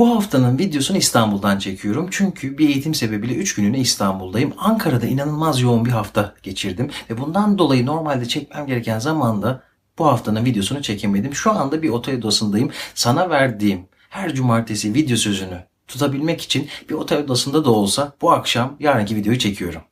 Bu haftanın videosunu İstanbul'dan çekiyorum. Çünkü bir eğitim sebebiyle 3 günlüğüne İstanbul'dayım. Ankara'da inanılmaz yoğun bir hafta geçirdim. Ve bundan dolayı normalde çekmem gereken zamanda bu haftanın videosunu çekemedim. Şu anda bir otel odasındayım. Sana verdiğim her cumartesi video sözünü tutabilmek için bir otel odasında da olsa bu akşam yarınki videoyu çekiyorum.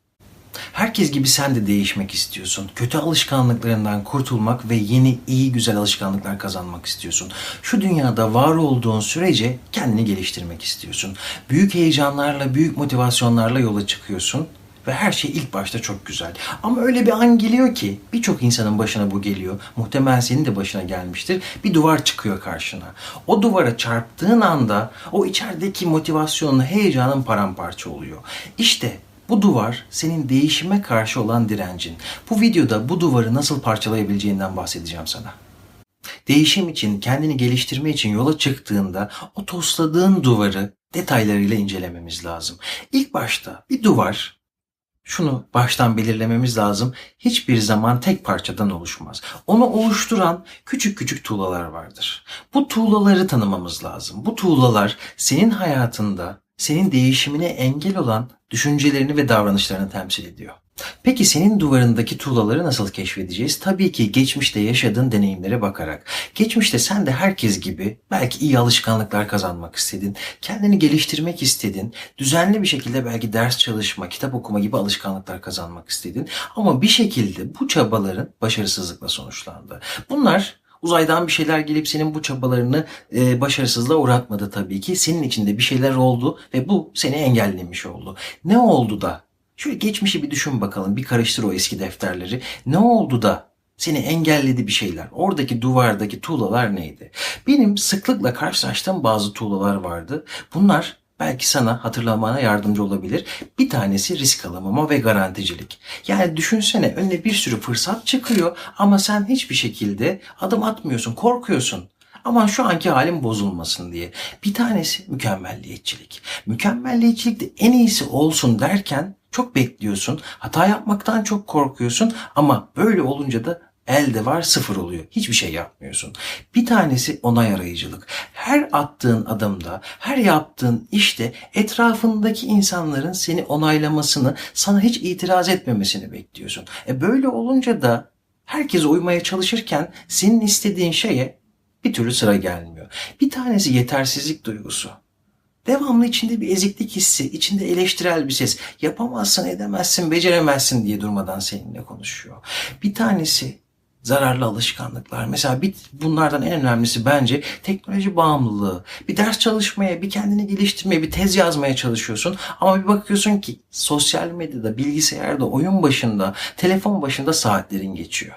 Herkes gibi sen de değişmek istiyorsun. Kötü alışkanlıklarından kurtulmak ve yeni, iyi, güzel alışkanlıklar kazanmak istiyorsun. Şu dünyada var olduğun sürece kendini geliştirmek istiyorsun. Büyük heyecanlarla, büyük motivasyonlarla yola çıkıyorsun ve her şey ilk başta çok güzel. Ama öyle bir an geliyor ki birçok insanın başına bu geliyor. Muhtemelen senin de başına gelmiştir. Bir duvar çıkıyor karşına. O duvara çarptığın anda o içerideki motivasyonun, heyecanın paramparça oluyor. İşte bu duvar senin değişime karşı olan direncin. Bu videoda bu duvarı nasıl parçalayabileceğinden bahsedeceğim sana. Değişim için, kendini geliştirme için yola çıktığında o tosladığın duvarı detaylarıyla incelememiz lazım. İlk başta bir duvar şunu baştan belirlememiz lazım. Hiçbir zaman tek parçadan oluşmaz. Onu oluşturan küçük küçük tuğlalar vardır. Bu tuğlaları tanımamız lazım. Bu tuğlalar senin hayatında senin değişimine engel olan düşüncelerini ve davranışlarını temsil ediyor. Peki senin duvarındaki tuğlaları nasıl keşfedeceğiz? Tabii ki geçmişte yaşadığın deneyimlere bakarak. Geçmişte sen de herkes gibi belki iyi alışkanlıklar kazanmak istedin, kendini geliştirmek istedin, düzenli bir şekilde belki ders çalışma, kitap okuma gibi alışkanlıklar kazanmak istedin. Ama bir şekilde bu çabaların başarısızlıkla sonuçlandı. Bunlar Uzaydan bir şeyler gelip senin bu çabalarını e, başarısızlığa uğratmadı tabii ki. Senin içinde bir şeyler oldu ve bu seni engellemiş oldu. Ne oldu da? Şöyle geçmişi bir düşün bakalım. Bir karıştır o eski defterleri. Ne oldu da seni engelledi bir şeyler. Oradaki duvardaki tuğlalar neydi? Benim sıklıkla karşılaştığım bazı tuğlalar vardı. Bunlar belki sana hatırlamana yardımcı olabilir. Bir tanesi risk alamama ve garanticilik. Yani düşünsene önüne bir sürü fırsat çıkıyor ama sen hiçbir şekilde adım atmıyorsun, korkuyorsun. Ama şu anki halim bozulmasın diye. Bir tanesi mükemmelliyetçilik. Mükemmelliyetçilik de en iyisi olsun derken çok bekliyorsun. Hata yapmaktan çok korkuyorsun ama böyle olunca da elde var sıfır oluyor. Hiçbir şey yapmıyorsun. Bir tanesi onay arayıcılık. Her attığın adımda, her yaptığın işte etrafındaki insanların seni onaylamasını, sana hiç itiraz etmemesini bekliyorsun. E böyle olunca da herkes uymaya çalışırken senin istediğin şeye bir türlü sıra gelmiyor. Bir tanesi yetersizlik duygusu. Devamlı içinde bir eziklik hissi, içinde eleştirel bir ses. Yapamazsın, edemezsin, beceremezsin diye durmadan seninle konuşuyor. Bir tanesi zararlı alışkanlıklar. Mesela bir, bunlardan en önemlisi bence teknoloji bağımlılığı. Bir ders çalışmaya, bir kendini geliştirmeye, bir tez yazmaya çalışıyorsun. Ama bir bakıyorsun ki sosyal medyada, bilgisayarda, oyun başında, telefon başında saatlerin geçiyor.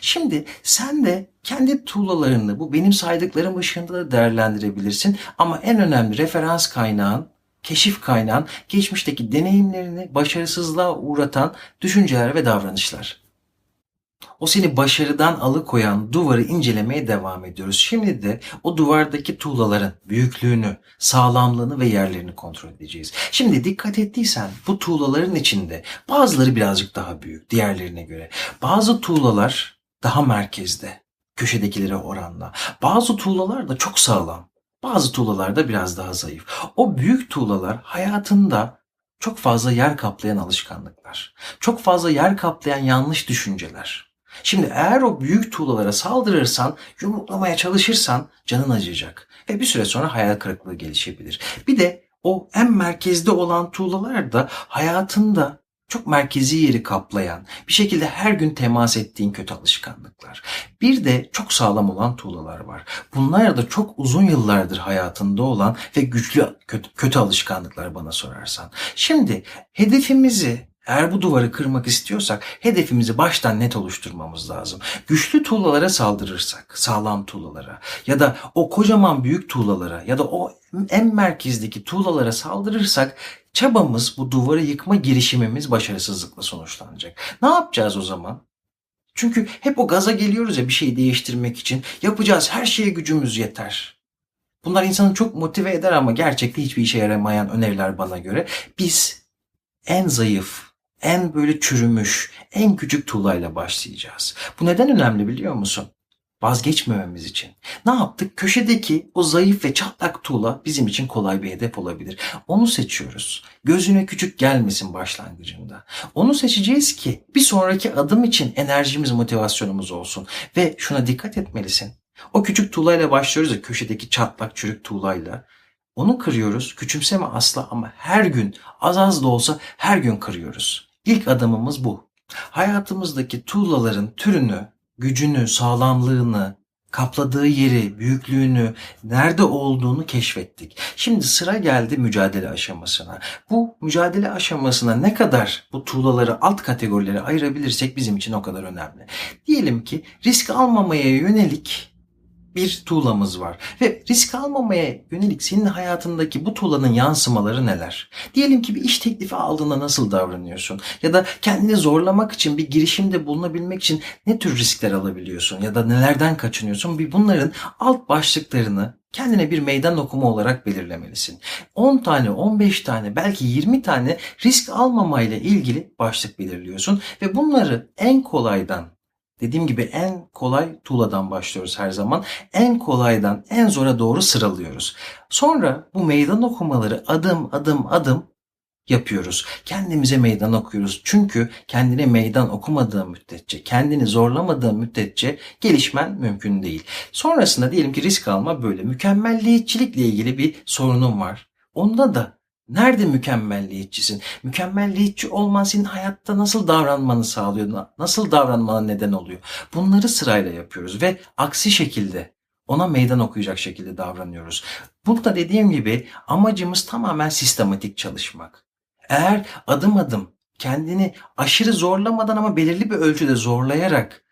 Şimdi sen de kendi tuğlalarını bu benim saydıklarım ışığında da değerlendirebilirsin. Ama en önemli referans kaynağın, keşif kaynağın geçmişteki deneyimlerini başarısızlığa uğratan düşünceler ve davranışlar. O seni başarıdan alıkoyan duvarı incelemeye devam ediyoruz. Şimdi de o duvardaki tuğlaların büyüklüğünü, sağlamlığını ve yerlerini kontrol edeceğiz. Şimdi dikkat ettiysen bu tuğlaların içinde bazıları birazcık daha büyük diğerlerine göre. Bazı tuğlalar daha merkezde, köşedekilere oranla. Bazı tuğlalar da çok sağlam. Bazı tuğlalar da biraz daha zayıf. O büyük tuğlalar hayatında çok fazla yer kaplayan alışkanlıklar. Çok fazla yer kaplayan yanlış düşünceler. Şimdi eğer o büyük tuğlalara saldırırsan, yumruklamaya çalışırsan canın acıyacak. Ve bir süre sonra hayal kırıklığı gelişebilir. Bir de o en merkezde olan tuğlalar da hayatında çok merkezi yeri kaplayan, bir şekilde her gün temas ettiğin kötü alışkanlıklar. Bir de çok sağlam olan tuğlalar var. Bunlar da çok uzun yıllardır hayatında olan ve güçlü kötü, kötü alışkanlıklar bana sorarsan. Şimdi hedefimizi eğer bu duvarı kırmak istiyorsak hedefimizi baştan net oluşturmamız lazım. Güçlü tuğlalara saldırırsak, sağlam tuğlalara ya da o kocaman büyük tuğlalara ya da o en merkezdeki tuğlalara saldırırsak çabamız bu duvarı yıkma girişimimiz başarısızlıkla sonuçlanacak. Ne yapacağız o zaman? Çünkü hep o gaza geliyoruz ya bir şeyi değiştirmek için. Yapacağız her şeye gücümüz yeter. Bunlar insanı çok motive eder ama gerçekte hiçbir işe yaramayan öneriler bana göre. Biz en zayıf, en böyle çürümüş, en küçük tuğlayla başlayacağız. Bu neden önemli biliyor musun? vazgeçmememiz için. Ne yaptık? Köşedeki o zayıf ve çatlak tuğla bizim için kolay bir hedef olabilir. Onu seçiyoruz. Gözüne küçük gelmesin başlangıcında. Onu seçeceğiz ki bir sonraki adım için enerjimiz, motivasyonumuz olsun. Ve şuna dikkat etmelisin. O küçük tuğlayla başlıyoruz ya köşedeki çatlak çürük tuğlayla. Onu kırıyoruz. Küçümseme asla ama her gün az az da olsa her gün kırıyoruz. İlk adımımız bu. Hayatımızdaki tuğlaların türünü, gücünü, sağlamlığını, kapladığı yeri, büyüklüğünü, nerede olduğunu keşfettik. Şimdi sıra geldi mücadele aşamasına. Bu mücadele aşamasına ne kadar bu tuğlaları alt kategorilere ayırabilirsek bizim için o kadar önemli. Diyelim ki risk almamaya yönelik bir tuğlamız var. Ve risk almamaya yönelik senin hayatındaki bu tuğlanın yansımaları neler? Diyelim ki bir iş teklifi aldığında nasıl davranıyorsun? Ya da kendini zorlamak için bir girişimde bulunabilmek için ne tür riskler alabiliyorsun? Ya da nelerden kaçınıyorsun? Bir bunların alt başlıklarını kendine bir meydan okuma olarak belirlemelisin. 10 tane, 15 tane, belki 20 tane risk almamayla ilgili başlık belirliyorsun ve bunları en kolaydan Dediğim gibi en kolay tuğladan başlıyoruz her zaman. En kolaydan en zora doğru sıralıyoruz. Sonra bu meydan okumaları adım adım adım yapıyoruz. Kendimize meydan okuyoruz. Çünkü kendine meydan okumadığın müddetçe, kendini zorlamadığın müddetçe gelişmen mümkün değil. Sonrasında diyelim ki risk alma böyle. Mükemmelliyetçilikle ilgili bir sorunun var. Onda da Nerede mükemmelliyetçisin? Mükemmelliyetçi olman senin hayatta nasıl davranmanı sağlıyor? Nasıl davranmana neden oluyor? Bunları sırayla yapıyoruz ve aksi şekilde ona meydan okuyacak şekilde davranıyoruz. Burada dediğim gibi amacımız tamamen sistematik çalışmak. Eğer adım adım kendini aşırı zorlamadan ama belirli bir ölçüde zorlayarak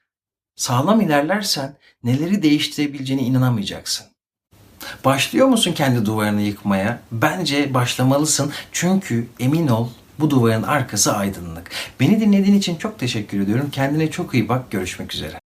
sağlam ilerlersen neleri değiştirebileceğine inanamayacaksın. Başlıyor musun kendi duvarını yıkmaya? Bence başlamalısın çünkü emin ol bu duvarın arkası aydınlık. Beni dinlediğin için çok teşekkür ediyorum. Kendine çok iyi bak. Görüşmek üzere.